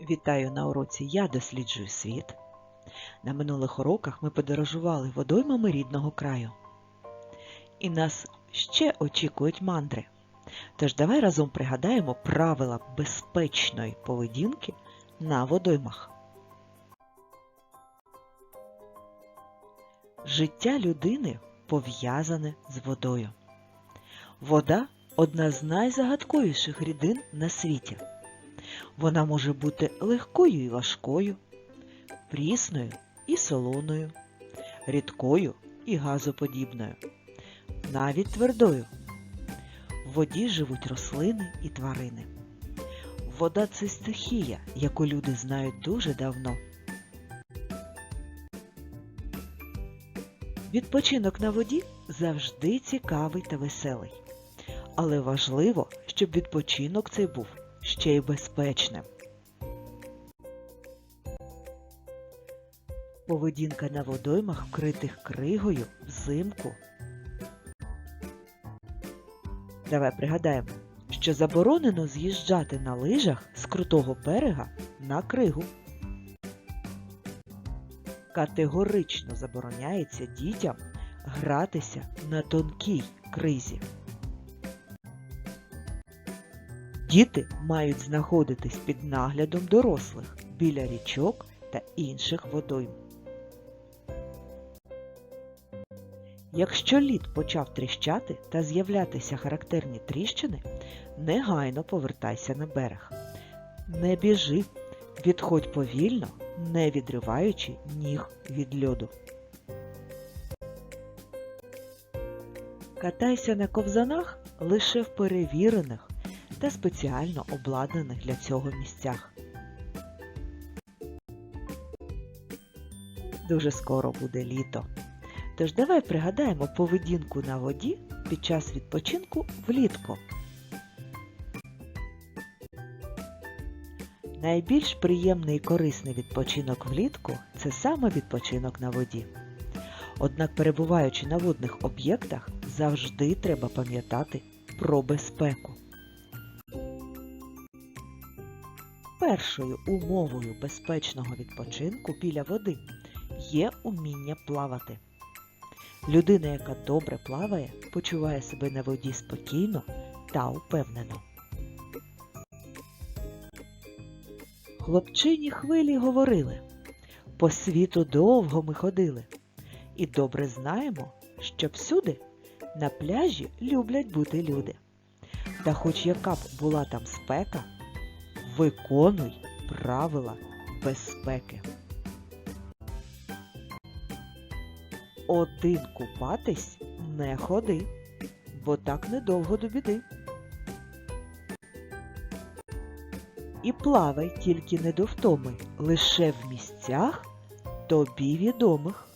Вітаю на уроці Я досліджую світ. На минулих уроках ми подорожували водоймами рідного краю. І нас ще очікують мандри. Тож давай разом пригадаємо правила безпечної поведінки на водоймах. Життя людини пов'язане з водою. Вода одна з найзагадковіших рідин на світі. Вона може бути легкою і важкою, прісною і солоною, рідкою і газоподібною, навіть твердою. В воді живуть рослини і тварини. Вода це стихія, яку люди знають дуже давно. Відпочинок на воді завжди цікавий та веселий. Але важливо, щоб відпочинок цей був ще й безпечним. Поведінка на водоймах, вкритих кригою взимку. Давай пригадаємо, що заборонено з'їжджати на лижах з крутого берега на кригу. Категорично забороняється дітям гратися на тонкій кризі. Діти мають знаходитись під наглядом дорослих біля річок та інших водойм. Якщо лід почав тріщати та з'являтися характерні тріщини, негайно повертайся на берег. Не біжи, відходь повільно, не відриваючи ніг від льоду. Катайся на ковзанах лише в перевірених та спеціально обладнаних для цього місцях. Дуже скоро буде літо. Тож давай пригадаємо поведінку на воді під час відпочинку влітку. Найбільш приємний і корисний відпочинок влітку це саме відпочинок на воді. Однак, перебуваючи на водних об'єктах, завжди треба пам'ятати про безпеку. Першою умовою безпечного відпочинку біля води є уміння плавати. Людина, яка добре плаває, почуває себе на воді спокійно та упевнено. Хлопчині хвилі говорили по світу довго ми ходили, і добре знаємо, що всюди на пляжі люблять бути люди. Та хоч яка б була там спека, виконуй правила безпеки. Один купатись не ходи, бо так недовго до біди. І плавай тільки не до втоми, лише в місцях тобі відомих.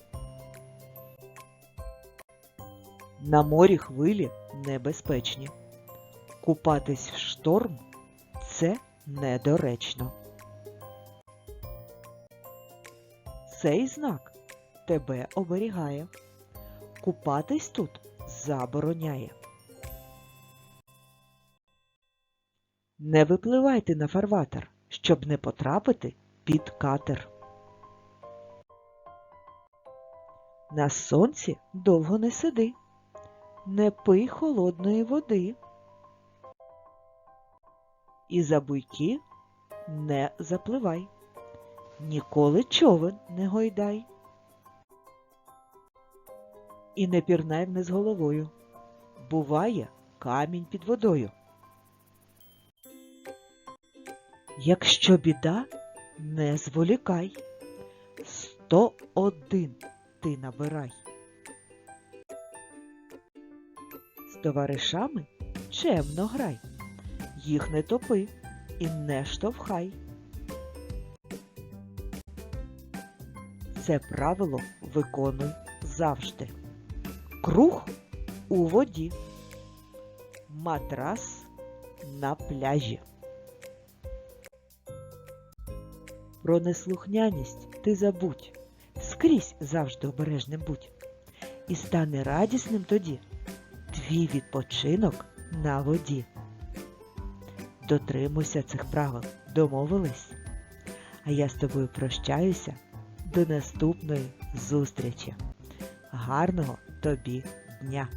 На морі хвилі небезпечні. Купатись в шторм це недоречно. Цей знак тебе оберігає. Купатись тут забороняє. Не випливайте на фарватер, щоб не потрапити під катер. На сонці довго не сиди, не пий холодної води. І за буйки не запливай, ніколи човен не гойдай. І не пірнай вниз головою. Буває камінь під водою. Якщо біда, не зволікай. Сто один ти набирай. З товаришами чемно грай, їх не топи і не штовхай. Це правило виконуй завжди. Круг у воді, матрас на пляжі. Про неслухняність ти забудь, скрізь завжди обережним будь. І стане радісним тоді твій відпочинок на воді. Дотримуйся цих правил, домовились? А я з тобою прощаюся до наступної зустрічі. Гарного тобі дня!